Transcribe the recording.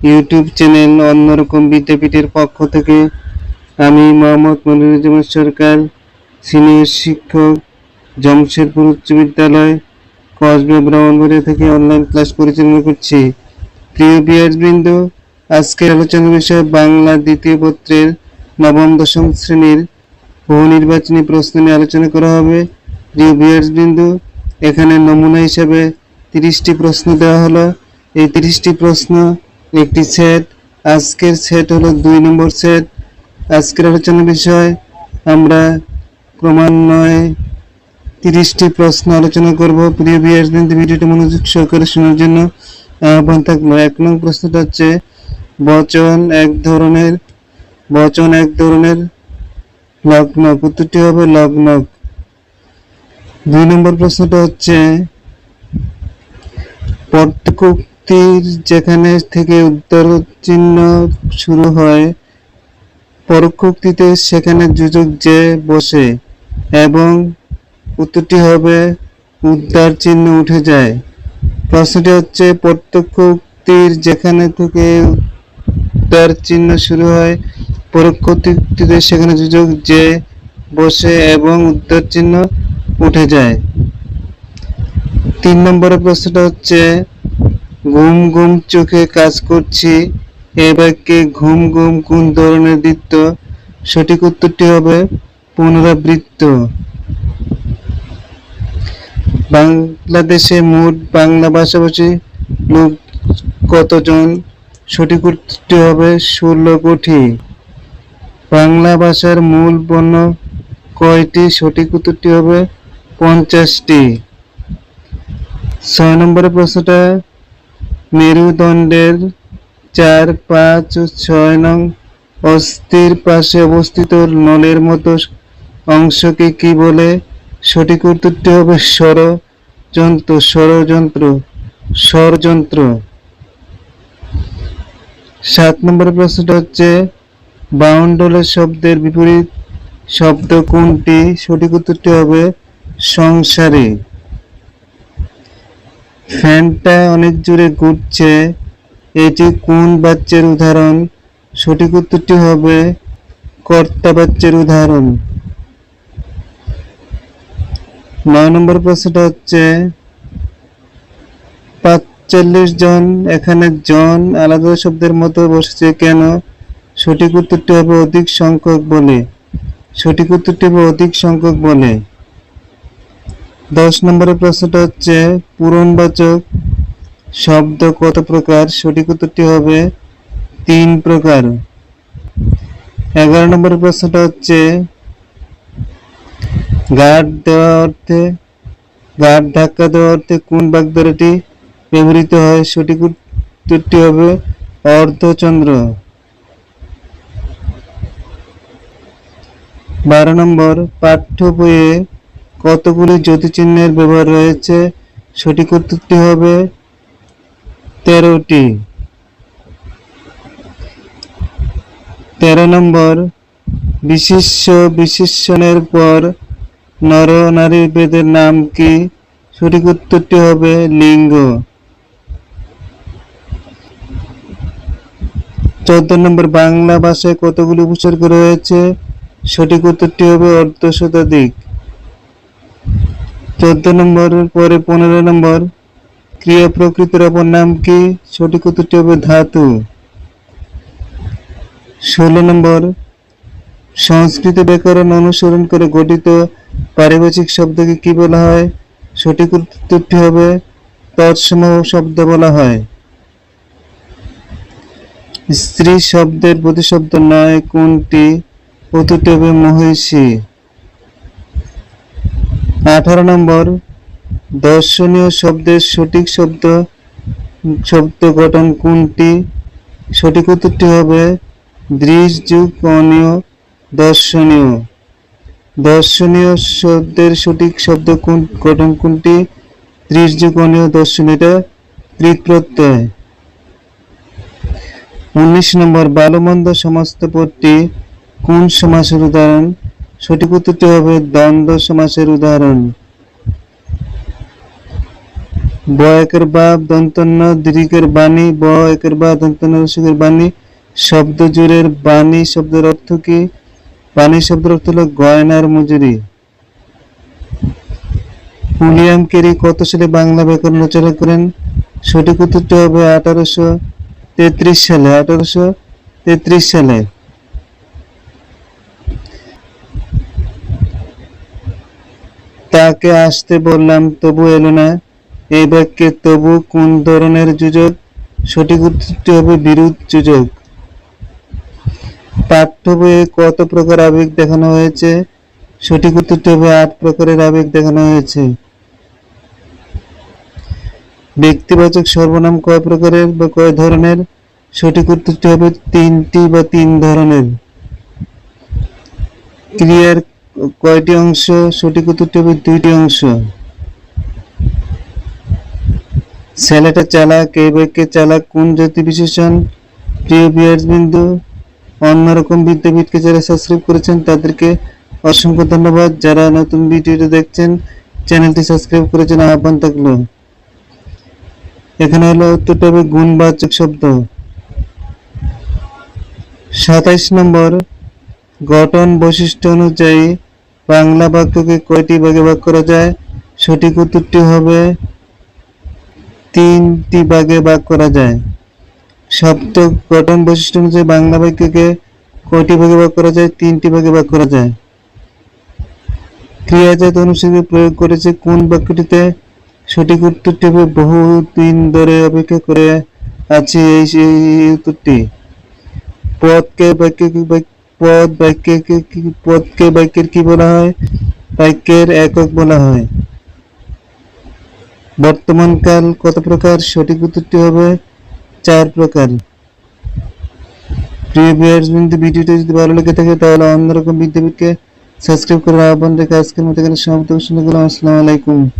YouTube channel অন্যরকম বিদ্যাপীঠের পক্ষ থেকে আমি মোহাম্মদ মনিরুজ্জামান সরকার, সিনিয়র শিক্ষক, জমশেদপুর উচ্চ বিদ্যালয়, কসবে ব্রাহ্মণবাড়িয়া থেকে অনলাইন ক্লাস পরিচালনা করছি। প্রিয় বিয়ার্সবৃন্দ আজকের আলোচনা বিষয় বাংলা দ্বিতীয় পত্রের নবম দশম শ্রেণির বহু নির্বাচনী প্রশ্ন নিয়ে আলোচনা করা হবে। প্রিয় বিয়ার্সবৃন্দ এখানে নমুনা হিসাবে তিরিশটি প্রশ্ন দেওয়া হলো। এই তিরিশটি প্রশ্ন একটি সেট আজকের সেট হলো দুই নম্বর সেট আজকের আলোচনার বিষয়, আমরা ক্রমান্বয়ে তিরিশটি প্রশ্ন আলোচনা করব। প্রিয় বিয়ার্সবৃন্দ ভিডিওটি মনোযোগ সহকারে শোনার জন্য আহ্বান থাকল। এক নং প্রশ্নটা হচ্ছে, বচন এক ধরনের, বচন এক ধরনের লগ্ন, উত্তরটি হবে লগ্ন। দুই নম্বর প্রশ্নটা হচ্ছে পরোক্ষোক্তির যেখানে থেকে উত্তর চিহ্ন শুরু হয়, পরোক্ষোক্তিতে সেখানে যোজক যে বসে এবং উত্তরটি হবে, উদ্ধার চিহ্ন উঠে যায়। প্রশ্নটি হচ্ছে প্রত্যক্ষ উক্তির যেখানে থেকে উদ্ধার চিহ্ন শুরু হয় পরোক্ষ উক্তিতে সেখানে যোজক যে বসে এবং উদ্ধার চিহ্ন উঠে যায়। তিন নম্বরের প্রশ্নটা হচ্ছে ঘুম ঘুম চোখে কাজ করছি। এ বাক্যে ঘুম ঘুম কোন ধরনের বৃত্ত? সঠিক উত্তরটি হবে পুনরাবৃত্ত। বাংলাদেশে মোট বাংলা ভাষাভাষী লোক কতজন? সঠিক উত্তরটি হবে ষোলো কোটি। বাংলা ভাষার মূল বর্ণ কয়টি? সঠিক উত্তরটি হবে পঞ্চাশটি। ছয় নম্বরের প্রশ্নটা মেরুদণ্ডের চার, পাঁচ ও ছয় নং অস্থির পাশে অবস্থিত নলের মতো অংশকে কি বলে? সঠিক উত্তরটি হবে ষড়যন্ত্র ষড়যন্ত্র ষড়যন্ত্র। সাত নম্বর প্রশ্নটা হচ্ছে, বাউন্ডলের শব্দের বিপরীত শব্দ কোনটি? সঠিক উত্তরটি হবে সংসারে। ফ্যানটা অনেক জোরে ঘুরছে। এটি কোন বাচ্চার উদাহরণ? সঠিক উত্তরটি হবে কর্তা বাচ্চার উদাহরণ। নয় নম্বর প্রশ্নটা হচ্ছে, পাঁচচল্লিশ জন, এখানে জন আলাদা শব্দের মতো বসেছে কেন? সঠিক উত্তরটি হবে অধিক সংখ্যক বলে। সঠিক উত্তরটি হবে অধিক সংখ্যক বলে। দশ নম্বরের প্রশ্নটা হচ্ছে পূরণবাচক শব্দ কত প্রকার? সঠিক উত্তরটি হবে তিন প্রকার। এগারো নম্বরের প্রশ্নটা হচ্ছে গার্ড দেওয়া অর্থে গার্ড ধাক্কা দেওয়া অর্থে কোন বাগধারাটি ব্যবহৃত হয়? সঠিক উত্তরটি হবে অর্ধচন্দ্র। বারো নম্বর, পাঠ্য বইয়ে কতগুলি জ্যোতিচিহ্নের ব্যবহার রয়েছে, সঠিক উত্তরটি হবে তেরোটি। তেরো নম্বর বিশিষ্য বিশেষণের পর নর নারীর বেদের নাম কি? সঠিক উত্তরটি হবে লিঙ্গ। চোদ্দ নম্বর, বাংলা ভাষায় কতগুলি উপসর্গ রয়েছে? সঠিক উত্তরটি হবে অর্ধ শতাধিক। চোদ্দ নম্বর, পরে পনেরো নম্বর। ক্রিয়া প্রকৃতির অপর নাম কি? সঠিক উত্তরটি হবে ধাতু। ষোলো নম্বর, সংস্কৃত ব্যাকরণ অনুসরণ করে গঠিত পারিভাষিক শব্দকে কি বলা হয়? সঠিক উত্তরটি হবে তৎসম শব্দ বলা হয়। স্ত্রী শব্দের প্রতিশব্দ নয়, কোনটি? উত্তরটি হবে মহিষী। আঠারো নম্বর। দর্শনীয় শব্দের সঠিক শব্দ শব্দ গঠন কোনটি? সঠিক উত্তরটি হবে দৃশযুগনীয় দর্শনীয়। দর্শনীয় শব্দের সঠিক শব্দ কোন, গঠন কোনটি? দৃশযুগনীয় দর্শনীয়, এটা কৃত প্রত্যয় উনিশ নম্বর, বালমন্দ সমস্ত পদটি কোন সমাসের উদাহরণ? সঠিক উত্তরটি হবে দ্বন্দ্ব সমাসের উদাহরণ। ব একের বাপ দন্তন্য দীর্ঘের বাণী, ব একের বা দন্তন্য রসিকের বাণী, শব্দ জুড়ের বাণী শব্দের অর্থ কি? বাণী শব্দের অর্থ হলো গয়নার মজুরি। উইলিয়াম কেরি কত সালে বাংলা ব্যাকরণ রচনা করেন? সঠিক উত্তরটি হবে আঠারোশো তেত্রিশ সালে, আঠারোশো তেত্রিশ সালে। তাকে আসতে বললাম, তবু এলো না। এই বাক্যে তবু কোন ধরনের যোজক? সঠিক উত্তরটি হবে বিরোধ যোজক। পাঠ্য বইয়ে কত প্রকার আবেগ দেখানো হয়েছে? সঠিক উত্তরটি হবে আট প্রকারের আবেগ দেখানো হয়েছে। ব্যক্তিবাচক সর্বনাম কয় প্রকারের বা কয় ধরনের? সঠিক উত্তরটি হবে তিনটি বা তিন ধরনের। ক্রিয়ার কয়টি অংশ? সঠিক উত্তরটি হবে দুইটি অংশ। ছেলেটা চালাক এই বাক্যে চালাক কোন জাতি বিশেষণ? প্রিয় বিয়ার্স বিন্দু অন্যরকম বিদ্যাপীঠকে যারা সাবস্ক্রাইব করেছেন, তাদেরকে অসংখ্য ধন্যবাদ। যারা নতুন ভিডিওটি দেখছেন, চ্যানেলটি সাবস্ক্রাইব করেছেন আহ্বান থাকল। এখানে হলো উত্তরটা হবে গুণবাচক শব্দ। সাতাইশ নম্বর গঠন বৈশিষ্ট্য অনুযায়ী বাংলা বাক্যকে কয়টি ভাগে ভাগ করা যায়? সঠিক উত্তরটি হবে তিনটি ভাগে ভাগ করা যায়। শব্দ গঠন বৈশিষ্ট্য অনুযায়ী বাংলা বাক্যকে কয়টি ভাগে ভাগ করা যায়? তিনটি ভাগে ভাগ করা যায়। ক্রিয়াজাত অনুসারে প্রয়োগ করেছে কোন বাক্যটিতে? সঠিক উত্তরটি হবে বহু দিন ধরে অপেক্ষা করে আছে এই উত্তরটি। পদকে বাক্য পদ বাক্যকে কি- পদকে বাক্যের কি বলা হয়? বাক্যের একক বলা হয়। বর্তমান কাল কত প্রকার? সঠিক উত্তরটি হবে চার প্রকার। প্রিয় ভিউয়ার্স বিন্দু ভিডিওটি যদি ভালো লেগে থাকে, তাহলে অন্যরকম বিদ্যাপীঠকে সাবস্ক্রাইব করার আহ্বান রেখে আজকের মতো এখানে সমাপ্ত করলাম আসসালামু আলাইকুম।